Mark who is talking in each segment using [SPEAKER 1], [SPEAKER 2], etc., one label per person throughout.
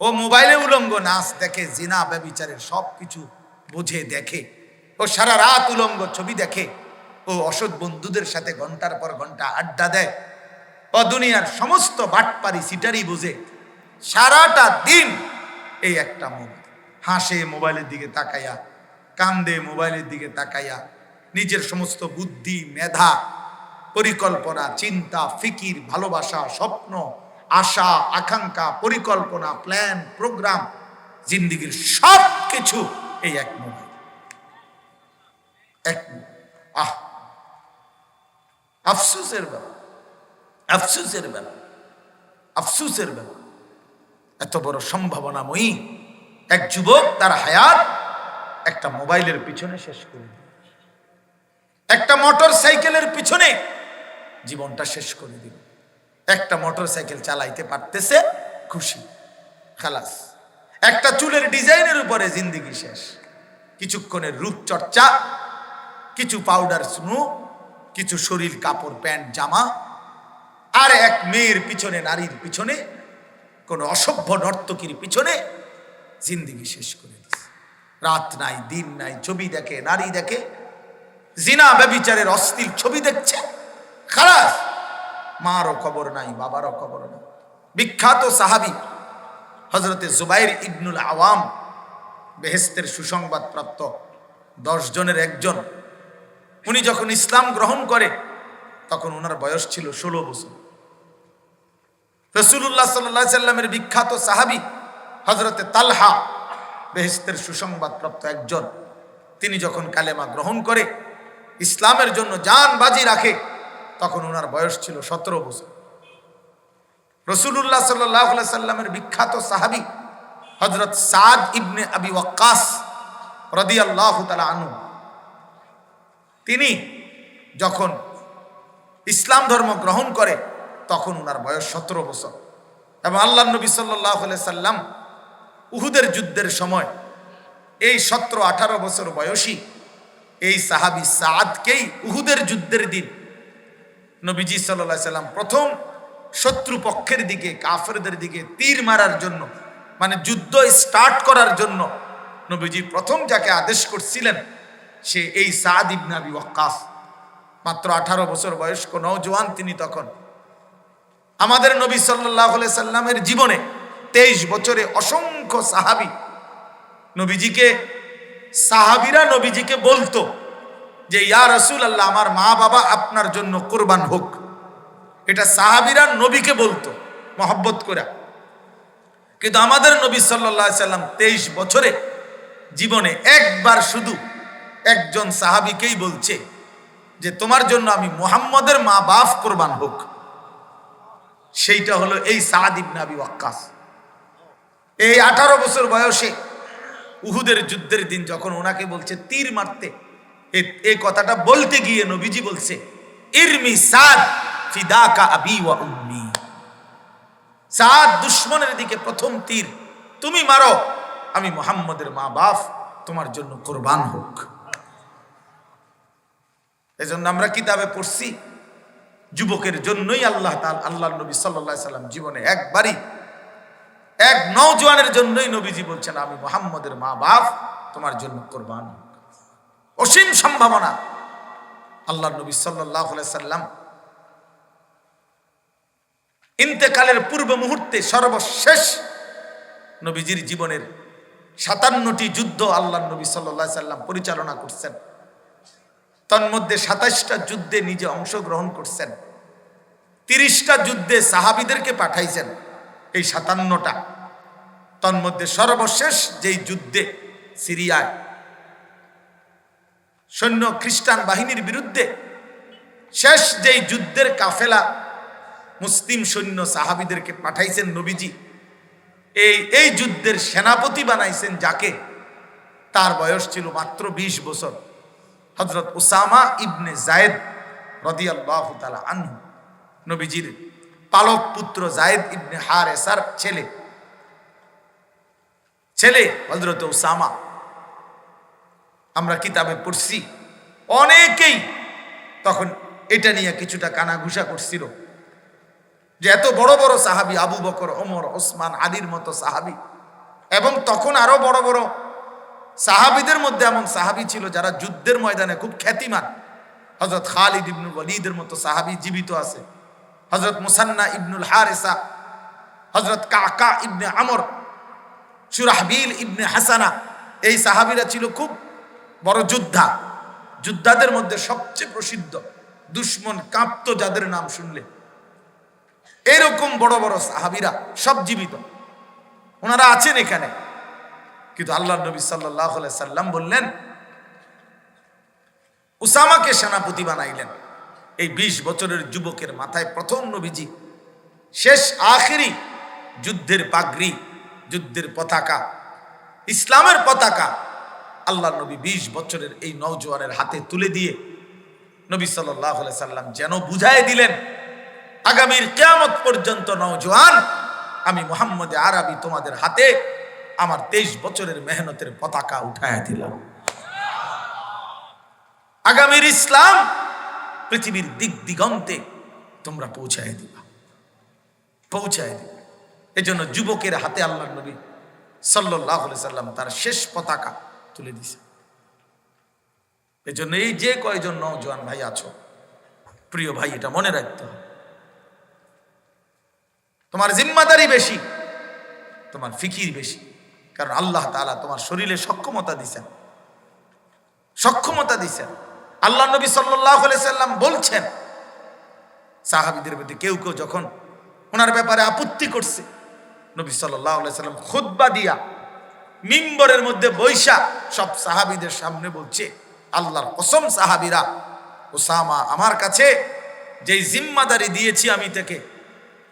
[SPEAKER 1] ও মোবাইলে উলঙ্গ নাচ দেখে, জিনা, ব্যবিচারের সব কিছু বুঝে দেখে। ও সারা রাত উলঙ্গ ছবি দেখে। ও অসৎ বন্ধুদের সাথে ঘণ্টার পর ঘণ্টা আড্ডা দেয়। ও দুনিয়ার সমস্ত বাটপারি সিটারি বুঝে। সারাটা দিন এই একটা মুখ হাসে মোবাইলের দিকে তাকাইয়া, কান্দে মোবাইলের দিকে তাকাইয়া। নিজের সমস্ত বুদ্ধি, মেধা, পরিকল্পনা, চিন্তা, ফিকির, ভালোবাসা, স্বপ্ন আশা, আকাঙ্ক্ষা, পরিকল্পনা প্ল্যান প্রোগ্রাম জিন্দিগির সব কিছু এই এক মোবাইল। এক আহ! আফসুসের ব্যাপার আফসুসের ব্যাপার আফসুসের ব্যাপার এত বড় সম্ভাবনাময়ী এক যুবক তার হায়াত একটা মোবাইলের পিছনে শেষ করে দিল। একটা মোটর সাইকেলের পিছনে জীবনটা শেষ করে দিল। একটা মোটর সাইকেল চালাইতে পারতেছে খুশি। খালাস। একটা চুলের ডিজাইনের উপরে জিন্দিগি শেষ। কিছুক্ষণের রূপচর্চা, কিছু পাউডার স্নু কিছু শরীর কাপড়, প্যান্ট, জামা, আর এক মেয়ের পিছনে, নারীর পিছনে, কোনো অসভ্য নর্তকীর পিছনে জিন্দিগি শেষ করে রাত নাই, দিন নাই, ছবি দেখে, নারী দেখে, জিনা ব্যবিচারের অস্থির ছবি দেখছে। খারাপ মারও খবর নাই, বাবারও খবর নাই। বিখ্যাত সাহাবি হজরতে জুবাইর ইবনুল আওয়াম বেহেস্তের সুসংবাদ প্রাপ্ত দশ জনের একজন। উনি যখন ইসলাম গ্রহণ করে, তখন ওনার বয়স ছিল ষোলো বছর। রসুল্লাহ সাল্লাহ সাল্লামের বিখ্যাত সাহাবি হজরতে তালহা বেহেস্তের সুসংবাদ প্রাপ্ত একজন। তিনি যখন কালেমা গ্রহণ করে, ইসলামের জন্য জান বাজি রাখে তখন ওনার বয়স ছিল সতেরো বছর। রসুল্লাহ সাল্লাহ সাল্লামের বিখ্যাত সাহাবি হজরত সাদ ইবনে আবি ওয়াক্কাস রদি আল্লাহ আনু তিনি যখন ইসলাম ধর্ম গ্রহণ করে তখন ওনার বয়স সতেরো বছর এবং আল্লাহ নবী সাল্লাহ সাল্লাম উহুদের যুদ্ধের সময় এই সতেরো আঠারো বছর বয়সী এই সাহাবি সাদকেই উহুদের যুদ্ধের দিন নবীজি সাল্লাহ সাল্লাম প্রথম শত্রু পক্ষের দিকে, কাফেরদের দিকে তীর মারার জন্য মানে যুদ্ধ স্টার্ট করার জন্য নবীজি প্রথম যাকে আদেশ করছিলেন সে এই সাদ ইবনাবি ওয়াক্কাস। মাত্র আঠারো বছর বয়স্ক নৌজওয়ান তিনি তখন। আমাদের নবী সাল্লাহ সাল্লামের জীবনে তেইশ বছরে অসংখ্য সাহাবি নবীজিকে, সাহাবিরা নবীজিকে বলতো যে, ইয়া রসুল আল্লাহ আমার মা বাবা আপনার জন্য কোরবান হোক। এটা সাহাবিরা নবীকে বলতো, মহব্বত করে। কিন্তু আমাদের নবী সাল্লাহ সাল্লাম তেইশ বছরে জীবনে একবার শুধু একজন সাহাবিকেই বলছে যে, তোমার জন্য আমি মোহাম্মদের মা বাপ কোরবান হোক। সেইটা হলো এই সাদ ইবনে আবি ওয়াক্কাস। এই আঠারো বছর বয়সে উহুদের যুদ্ধের দিন যখন ওনাকে বলছে, তীর মারতে এই কথাটা বলতে গিয়ে নবীজি বলছে, ইরমি সাদ ফিদাকা আবি ওয়া উম্মি। সাদ দুশ্মনের দিকে প্রথম তীর, তুমি মারো, আমি মোহাম্মদের মা বাপ তোমার জন্য কোরবান হোক। এজন্য আমরা কিতাবে পড়ছি, যুবকের জন্যই আল্লাহ তাল আল্লাহ নবী সাল্লাহ সাল্লাম জীবনে একবারই, এক নৌজওয়ানের জন্যই নবীজি বলছেন, আমি মোহাম্মদের মা বাপ তোমার জন্য কোরবান অসীম সম্ভাবনা। আল্লাহ নবী সাল্লাম ইন্তেকালের পূর্ব মুহূর্তে সর্বশেষ নবীজির জীবনের সাতান্নটি যুদ্ধ আল্লাহ নবী সাল্লাহ সাল্লাম পরিচালনা করছেন। তন্মধ্যে সাতাশটা যুদ্ধে নিজে অংশগ্রহণ করছেন। তিরিশটা যুদ্ধে সাহাবিদেরকে পাঠাইছেন এই সাতান্নটা। তন্মধ্যে সর্বশেষ যেই যুদ্ধে সিরিয়ায় সৈন্য খ্রিস্টান বাহিনীর বিরুদ্ধে শেষ যেই যুদ্ধের কাফেলা মুসলিম সৈন্য সাহাবিদেরকে পাঠাইছেন নবীজি, এই এই যুদ্ধের সেনাপতি বানাইছেন যাকে, তার বয়স ছিল মাত্র ২০ বছর। হজরত ওসামা ইবনে জায়েদ রদিয়াল্লাহ তালা আনহু, নবীজির পালক পুত্র জায়েদ ইবনে হার এসার ছেলে। ছেলে হজরত উসামা। আমরা কিতাবে পড়ছি। অনেকেই তখন এটা নিয়ে কিছুটা কানাঘুষা করছিল। যে এত বড় বড় সাহাবি আবু বকর, ওমর, ওসমান, আলীর মতো সাহাবি। এবং তখন আরও বড় বড় সাহাবিদের মধ্যে এমন সাহাবি ছিল যারা যুদ্ধের ময়দানে খুব খ্যাতিমান। হজরত খালিদ ইবনুল ওয়ালিদের মতো সাহাবি জীবিত আছে। হজরত মুসান্না ইবনুল হারেসা হজরত কাকা ইবনে আমর, সুরাহবিল ইবনে হাসানা, এই সাহাবিরা ছিল খুব বড় যোদ্ধা। যোদ্ধাদের মধ্যে সবচেয়ে প্রসিদ্ধ দুশ্মন কাঁপতো যাদের নাম শুনলে। এরকম বড় বড় সাহাবিরা সব জীবিত। ওনারা আছেন এখানে। কিন্তু আল্লাহ নবী সাল্লাহ সাল্লাম বললেন, উসামাকে সেনাপতি বানাইলেন। এই ২০ বছরের যুবকের মাথায় প্রথম নবীজি, শেষ আখেরি যুদ্ধের পাগড়ি, যুদ্ধের পতাকা, ইসলামের পতাকা আল্লাহ নবী ২০ বছরের এই নৌজওয়ানের হাতে তুলে দিয়ে নবী সাল্লাহ সাল্লাম যেন বুঝাই দিলেন, আগামীর কেয়ামত পর্যন্ত নৌজওয়ান আমি মোহাম্মদ আরবি তোমাদের হাতে আমার তেইশ বছরের মেহনতের পতাকা উঠায় দিলাম। আগামীর ইসলাম পৃথিবীর দিক দিগন্তে তোমরা পৌঁছায় দিবা। পৌঁছায় দিবা। এজন্য যুবকের হাতে আল্লাহ নবী সাল্লাহ সাল্লাম তার শেষ পতাকা তুলে দিছে। এজন্য এই যে কয়জন নৌজওয়ান ভাই আছো, প্রিয় ভাই, এটা মনে রাখতে হবে। তোমার জিম্মাদারি বেশি, তোমার ফিকির বেশি, কারণ আল্লাহ তাআলা তোমার শরীরে সক্ষমতা দিছেন। সক্ষমতা দিছেন। আল্লাহ নবী সাল্লাম বলছেন, সাহাবিদের মধ্যে কেউ কেউ যখন ওনার ব্যাপারে আপত্তি করছে, নবী সাল্লাম খুদ্া দিয়া মিম্বরের মধ্যে বৈশা সব সাহাবিদের সামনে বলছে, আল্লাহর কসম সাহাবিরা, ওসামা আমার কাছে যেই জিম্মাদারি দিয়েছি আমি তাকে,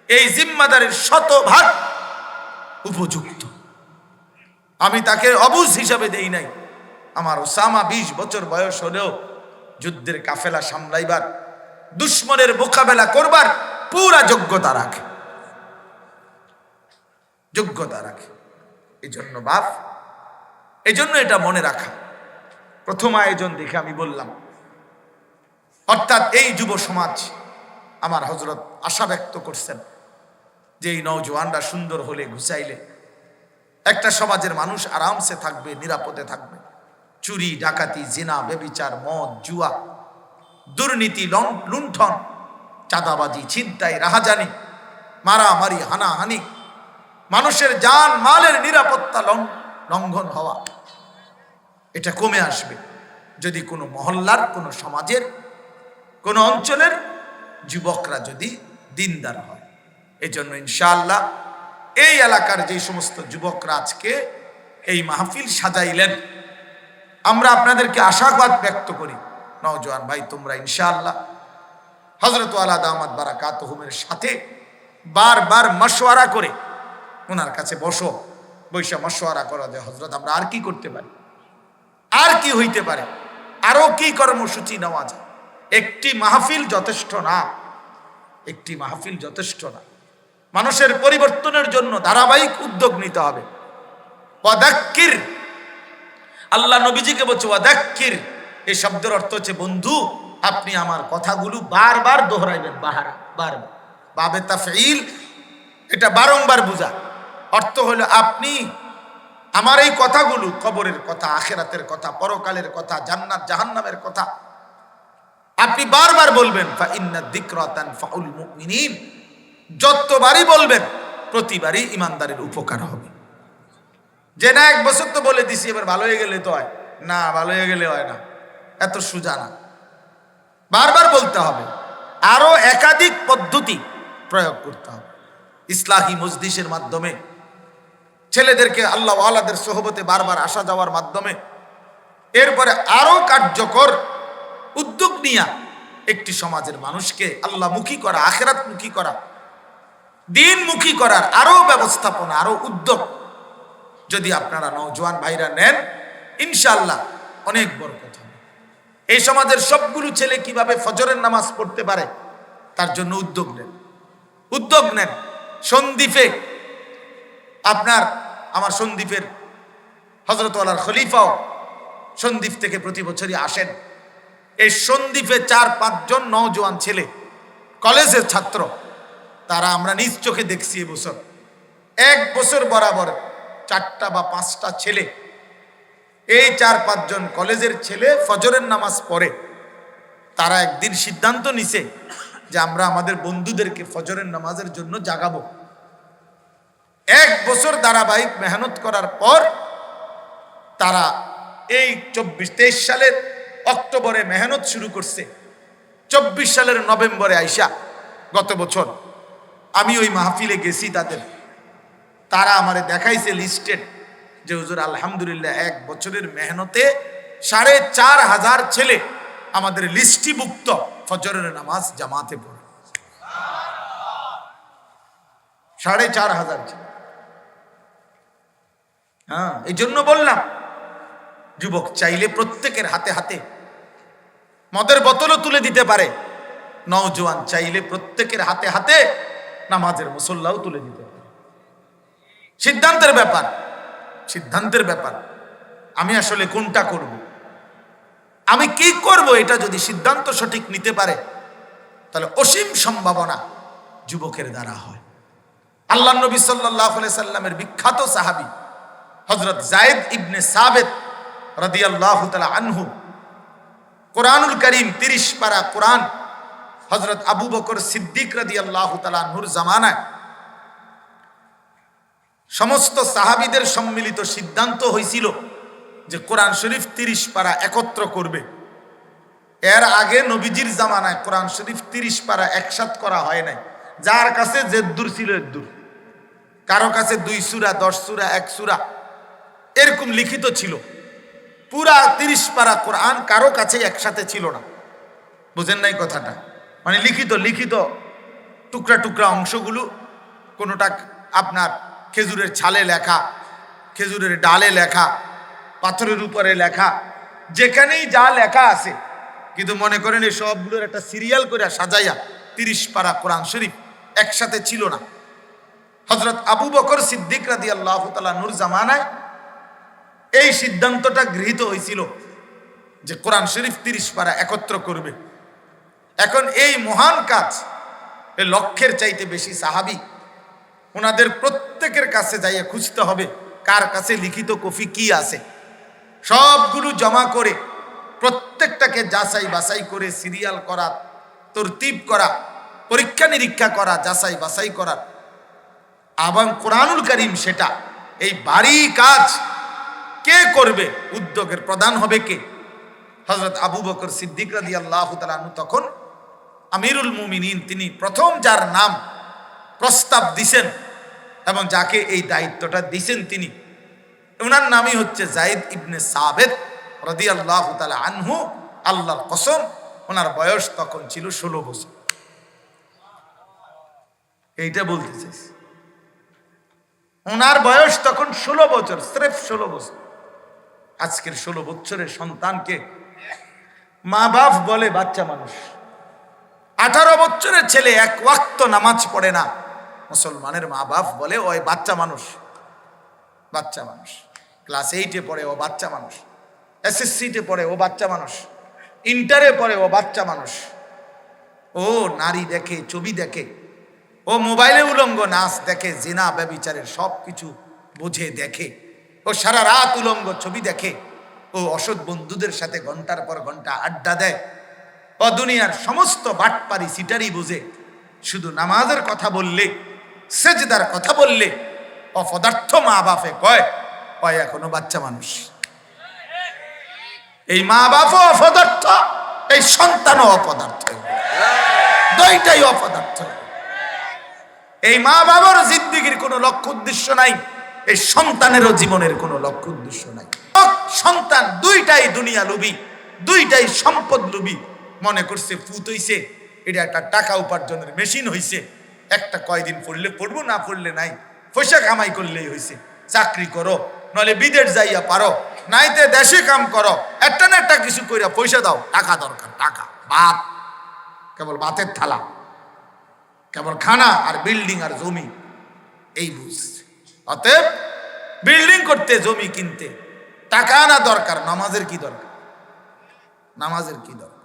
[SPEAKER 1] এই জিম্মাদারির শতভাগ উপযুক্ত। আমি তাকে অবুজ হিসাবে দেই নাই। আমার ওসামা বিশ বছর বয়স হলেও যুদ্ধের কাফেলা সামলাইবার, দুশ্মনের মোকাবেলা করবার পুরা যোগ্যতা রাখে। যোগ্যতা রাখে। এই জন্য বাপ এই জন্য এটা মনে রাখা। প্রথম আয়োজন দেখে আমি বললাম, অর্থাৎ এই যুব সমাজ আমার হজরত আশা ব্যক্ত করছেন যে এই নৌজওয়ানরা সুন্দর হলে ঘুষাইলে একটা সমাজের মানুষ আরামসে থাকবে, নিরাপদে থাকবে। চুরি, ডাকাতি, জিনা বেবিচার মদ, জুয়া, দুর্নীতি লুণ্ঠন চাঁদাবাজি, ছিনতাই, রাহাজানি, মারামারি, হানাহানি মানুষের যান মালের নিরাপত্তা লঙ্ঘন হওয়া। এটা কমে আসবে। যদি কোনো মহল্লার, কোনো সমাজের, কোনো অঞ্চলের যুবকরা যদি দিনদার হয়, এজন্য ইনশাআল্লাহ এই এলাকার যে সমস্ত যুবকরা আজকে এই মাহফিল সাজাইলেন, আমরা আপনাদেরকে আশাবাদ ব্যক্ত করি। নওজোয়ান ভাই, তোমরা ইনশাআল্লাহ হজরত আলা দামাদ বারাকাত হুমের সাথে বারবার মশওয়ারা করে ওনার কাছে বসো বৈশা মশওয়ারা করা দেয়। হজরত আমরা আর কি করতে পারি? আর কি হইতে পারে? আরও কি কর্মসূচি নেওয়া যায়? একটি মাহফিল যথেষ্ট না। একটি মাহফিল যথেষ্ট না। মানুষের পরিবর্তনের জন্য ধারাবাহিক উদ্যোগ নিতে হবে। ওয়াদাক্কির। আল্লাহ নবীজিকে বলছে, ওয়াদাক্কির। এই শব্দের অর্থ হচ্ছে, বন্ধু, আপনি আমার কথাগুলো বারবার দোহরাইবেন বাহারা, বারবার। বাবে তাফঈল, এটা বারংবার বুঝা। অর্থ হলো আপনি আমার এই কথাগুলো, কবরের কথা, আখেরাতের কথা, পরকালের কথা, জান্নাত, জাহান্নামের কথা, আপনি বারবার বলবেন যতবারই বলবেন, প্রতিবারই ইমানদারের উপকার হবে। যে না, এক বছর তো বলে দিছি, এবার ভালো হয়ে গেলে তো হয়। না, ভালো হয়ে গেলে হয় না। এত সুজা না। বারবার বলতে হবে, আরও একাধিক পদ্ধতি প্রয়োগ করতে হবে। ইসলাহী মজলিসের মাধ্যমে ছেলেদেরকে আল্লাহ আলাদের সোহবতে বারবার আসা যাওয়ার মাধ্যমে এরপরে আরও কার্যকর উদ্যোগ নিয়া একটি সমাজের মানুষকে আল্লাহমুখী করা, আখেরাতমুখী করা, দিনমুখী করার আরও ব্যবস্থাপনা, আরও উদ্যোগ যদি আপনারা নৌজওয়ান ভাইরা নেন ইনশাল্লাহ অনেক বড় কথা এই সমাজের সবগুলো ছেলে কীভাবে ফজরের নামাজ পড়তে পারে, তার জন্য উদ্যোগ নেন। উদ্যোগ নেন। সন্দীপে আপনার আমার সন্দীপের হজরতওয়ালার খলিফাও সন্দীপ থেকে প্রতি বছরই আসেন। এই সন্দীপে চার পাঁচজন নওজোয়ান ছেলে, কলেজের ছাত্র। তারা আমরা নিজ চোখে দেখছি এবছর এক বছর বরাবর চারটা বা পাঁচটা ছেলে। এই চার পাঁচজন কলেজের ছেলে ফজরের নামাজ পড়ে। তারা একদিন সিদ্ধান্ত নিছে যে আমরা আমাদের বন্ধুদেরকে ফজরের নামাজের জন্য জাগাবো। এক বছর ধারাবাহিক মেহনত করার পর তারা এই চব্বিশ, তেইশ সালের অক্টোবরে মেহনত শুরু করছে। চব্বিশ সালের নভেম্বরে আইসা গত বছর আমি ওই মাহফিলে গেছি তাদের। তারা আমারে দেখাইছে লিস্টেড যে, হুজুর, আলহামদুলিল্লাহ, এক বছরের মেহনতে সাড়ে চার হাজার ছেলে আমাদের লিস্টিভুক্ত ফজরের নামাজ জামাতে পড়ে। সাড়ে চার হাজার ছেলে। হ্যাঁ এই জন্য বললাম, যুবক চাইলে প্রত্যেকের হাতে হাতে মদের বোতলও তুলে দিতে পারে। নওজোয়ান চাইলে প্রত্যেকের হাতে হাতে নামাজের মুসল্লাও তুলে দিতে পারে। সিদ্ধান্তের ব্যাপার সিদ্ধান্তের ব্যাপার। আমি আসলে কোনটা করব? আমি কি করব এটা যদি সিদ্ধান্ত সঠিক নিতে পারে, তাহলে অসীম সম্ভাবনা যুবকের দ্বারা হয়। আল্লাহ নবী সাল্লাহ সাল্লামের বিখ্যাত সাহাবি হজরত জায়দ ইবনে সাবেদ রাদিয়াল্লাহ তালা আনহু। কোরআনুল করিম তিরিশ পারা কোরআন হজরত আবু বকর সিদ্দিক রাদি আল্লাহ তালাহুর জামানায়। সমস্ত সাহাবিদের সম্মিলিত সিদ্ধান্ত হয়েছিল যে কোরআন শরীফ তিরিশ পারা একত্র করবে। এর আগে নবীজির জামানায় কোরআন শরীফ তিরিশ পারা একসাথ করা হয় নাই। যার কাছে জেদ্দুর ছিল এদ্দুর। কারও কাছে দুই সুরা, দশ সুরা, এক সুরা। এরকম লিখিত ছিল। পুরা তিরিশ পারা কোরআন কারও কাছে একসাথে ছিল না। বুঝেন নাই কথাটা? মানে লিখিত লিখিত টুকরা টুকরা অংশগুলো কোনোটা আপনার খেজুরের ছালে লেখা, খেজুরের ডালে লেখা, পাথরের উপরে লেখা, যেখানেই যা লেখা আছে। কিন্তু মনে করেন এই সবগুলোর একটা সিরিয়াল করে সাজাইয়া তিরিশ পারা কোরআন শরীফ একসাথে ছিল না। হজরত আবু বকর সিদ্দিক রাদি আল্লাহ তালা নূর জামানায় এই সিদ্ধান্তটা গৃহীত হয়েছিল যে কোরআন শরীফ তিরিশ পারা একত্র করবে। এখন এই মহান কাজ লক্ষ্যের চাইতে বেশি সাহাবি। ওনাদের প্রত্যেকের কাছে যাইয়ে খুঁজতে হবে, কার কাছে লিখিত কফি কি আছে। সবগুলো জমা করে, প্রত্যেকটাকে যাচাই বাছাই করে সিরিয়াল করা, তরতিব করা, পরীক্ষা নিরীক্ষা করা, যাচাই বাছাই করা। এবং কোরআনুল করিম সেটা, এই বাড়ি কাজ কে করবে? উদ্যোগের প্রধান হবে কে? হজরত আবু বকর সিদ্দিক রাদি আল্লাহ তালু তখন আমিরুল মুমিনিন, তিনি প্রথম যার নাম প্রস্তাব দিছেন এবং যাকে এই দায়িত্বটা দিছেন তিনি ওনার নামই হচ্ছে জাইদ ইবনে সাবেদ রদি আল্লাহ তালা আনহু, আল্লাহর কসম ওনার বয়স তখন ছিল ষোলো বছর। এইটা বলতে চাইছি। ওনার বয়স তখন ষোলো বছর, স্রেফ ষোলো বছর। আজকের ষোলো বছরের সন্তানকে মা বাপ বলে বাচ্চা মানুষ। আঠারো বছরের ছেলে এক ওয়াক্ত নামাজ পড়ে না। মুসলমানের মা বাপ বলে, ওই বাচ্চা মানুষ বাচ্চা মানুষ। ক্লাস এইটে পড়ে, ও বাচ্চা মানুষ। এসএসসিতে পড়ে, ও বাচ্চা মানুষ। ইন্টারে পড়ে, ও বাচ্চা মানুষ। ও নারী দেখে, ছবি দেখে, ও মোবাইলে উলঙ্গ নাচ দেখে, জিনা ব্যবিচারের সব কিছু বোঝে দেখে। ও সারা রাত উলঙ্গ ছবি দেখে। ও অসৎ বন্ধুদের সাথে ঘণ্টার পর ঘণ্টা আড্ডা দেয়। ও দুনিয়ার সমস্ত বাটপারি সিটারি বুঝে। শুধু নামাজের কথা বললে, সেজদার কথা বললে, অপদার্থ মা বাপে কয় কয় এখনও বাচ্চা মানুষ। এই মা বাপও অপদার্থ, এই সন্তানও অপদার্থ। দুইটাই অপদার্থ। এই মা বাবার জিন্দিগির কোনো লক্ষ্য উদ্দেশ্য নাই। এই সন্তানেরও জীবনের কোনো লক্ষ্য উদ্দেশ্য নাই। সন্তান, দুইটাই দুনিয়া লুবি, দুইটাই সম্পদ লুবি। মনে করছে ফুত হইছে, এটা একটা টাকা উপার্জনের মেশিন হইছে। একটা কয়দিন পড়লে পড়ব, না পড়লে নাই। পয়সা কামাই করলেই হইছে। চাকরি করো নলে বিদেশ যাইয়া পারো। নাইতে দেশে কাম করো। একটা না একটা কিছু কইরা পয়সা দাও। টাকা দরকার, টাকা, ভাত, কেবল ভাতের থালা, কেবল খানা আর বিল্ডিং আর জমি। এই বুঝছে অতএব বিল্ডিং করতে, জমি কিনতে, টাকা আনা দরকার, নামাজের কি দরকার? নামাজের কি দরকার?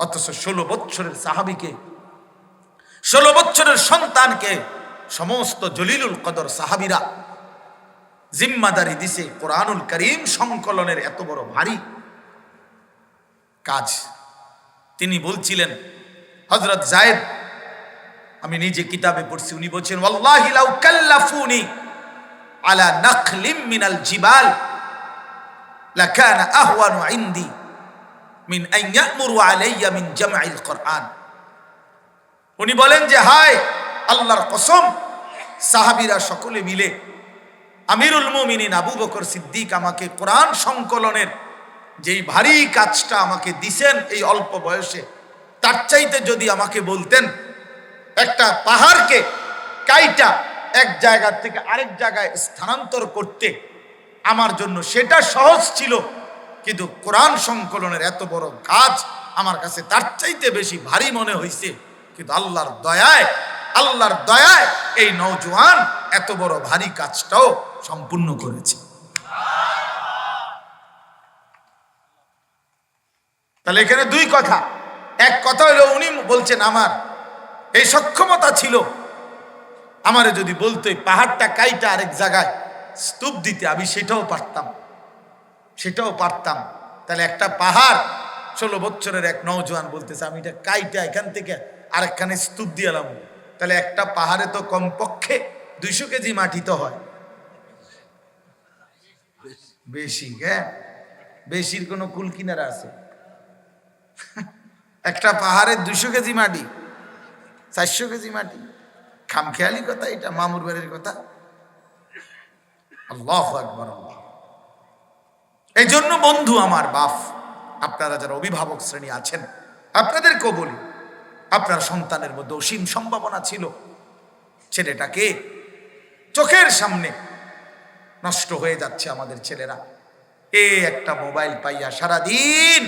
[SPEAKER 1] অথচ ষোলো বৎসরের সাহাবিকে, ষোলো বছরের সন্তানকে সমস্ত জলিলুল কদর সাহাবিরা জিম্মাদারি দিছে, কোরআনুল করিম সংকলনের এত বড় ভারী কাজ। তিনি বলছিলেন হজরত জায়েদ আমি নিজে কিতাবে পড়ছি, উনি বলছেন, ওয়াল্লাহি লাউ কাল্লাফুনি আলা নাখলিম মিনাল জিবাল লাকানা আহওয়ানু ইনদি মিন আন ইয়ামুরু আলাইয়া মিন জামআইল কোরআন উনি বলেন যে, হায়, আল্লাহর কসম, সাহাবীরা সকলে মিলে আমিরুল মুমিনিন আবু বকর সিদ্দিক আমাকে কোরআন সংকলনের যেই ভারী কাজটা আমাকে দিছেন এই অল্প বয়সে, তার চাইতে যদি আমাকে বলতেন একটা পাহাড়কে কাইটা এক জায়গা থেকে আরেক জায়গায় স্থানান্তর করতে আমার জন্য সেটা সহজ ছিল, কিন্তু কোরআন সংকলনের এত বড় কাজ আমার কাছে তার চাইতে বেশি ভারী মনে হয়েছে কিন্তু আল্লাহর দয়ায় আল্লাহর দয়ায় এই নৌজওয়ান এত বড় ভারী কাজটাও সম্পূর্ণ করেছে। তাহলে এখানে দুই কথা। এক কথা হলো উনি বলছেন আমার এই সক্ষমতা ছিল। আমারে যদি বলতো পাহাড়টা কাইটা আরেক জায়গায় স্তূপ দিতে, আমি সেটাও পারতাম। সেটাও পারতাম। তাহলে একটা পাহাড় ষোলো বছরের এক নৌজওয়ান বলতেছে, আমি এটা কাইটা এখান থেকে আরেকখানে স্তূপ দিয়ালাম তাহলে একটা পাহাড়ে তো কমপক্ষে দুইশো কেজি মাটি তো হয়। বেশি হ্যাঁ? বেশির কোনো কুল কিনারা আছে। একটা পাহাড়ের দুশো কেজি মাটি। চারশো কেজি মাটি। খামখেয়ালি কথা, এটা মামুর বাড়ির কথা। আল্লাহ আল্লাহ এই জন্য বন্ধু আমার বাপ, আপনারা যারা অভিভাবক শ্রেণি আছেন, আপনাদেরকেও বলি, আপনার সন্তানের মধ্যে অসীম সম্ভাবনা ছিল। ছেলেটাকে চোখের সামনে নষ্ট হয়ে যাচ্ছে আমাদের ছেলেরা। এ একটা মোবাইল পাইয়া সারাদিন